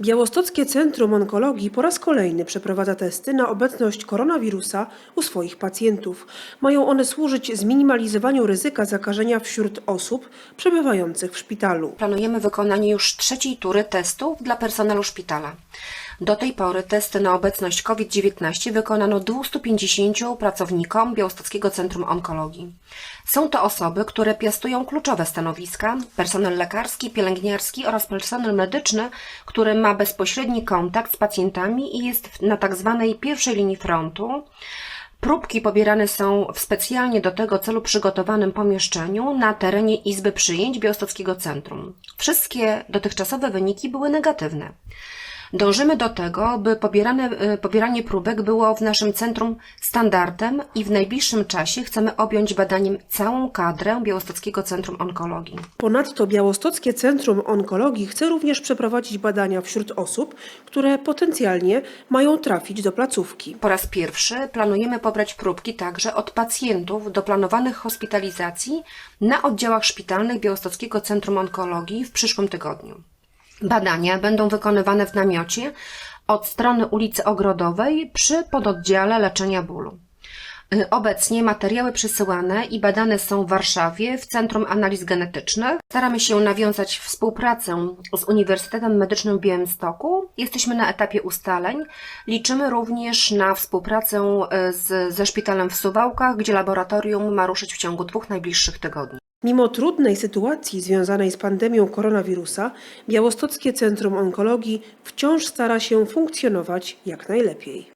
Białostockie Centrum Onkologii po raz kolejny przeprowadza testy na obecność koronawirusa u swoich pacjentów. Mają one służyć zminimalizowaniu ryzyka zakażenia wśród osób przebywających w szpitalu. Planujemy wykonanie już trzeciej tury testów dla personelu szpitala. Do tej pory testy na obecność COVID-19 wykonano 250 pracownikom Białostockiego Centrum Onkologii. Są to osoby, które piastują kluczowe stanowiska, personel lekarski, pielęgniarski oraz personel medyczny, który ma bezpośredni kontakt z pacjentami i jest na tak zwanej pierwszej linii frontu. Próbki pobierane są w specjalnie do tego celu przygotowanym pomieszczeniu na terenie Izby Przyjęć Białostockiego Centrum. Wszystkie dotychczasowe wyniki były negatywne. Dążymy do tego, by pobierane, y, pobieranie próbek było w naszym centrum standardem i w najbliższym czasie chcemy objąć badaniem całą kadrę Białostockiego Centrum Onkologii. Ponadto Białostockie Centrum Onkologii chce również przeprowadzić badania wśród osób, które potencjalnie mają trafić do placówki. Po raz pierwszy planujemy pobrać próbki także od pacjentów do planowanych hospitalizacji na oddziałach szpitalnych Białostockiego Centrum Onkologii w przyszłym tygodniu. Badania będą wykonywane w namiocie od strony ulicy Ogrodowej przy pododdziale leczenia bólu. Y, Obecnie materiały przesyłane i badane są w Warszawie w Centrum Analiz Genetycznych. Staramy się nawiązać współpracę z Uniwersytetem Medycznym w Białymstoku. Jesteśmy na etapie ustaleń. Liczymy również na współpracę y, z, ze szpitalem w Suwałkach, gdzie laboratorium ma ruszyć w ciągu dwóch najbliższych tygodni. Mimo trudnej sytuacji związanej z pandemią koronawirusa, Białostockie Centrum Onkologii wciąż stara się funkcjonować jak najlepiej.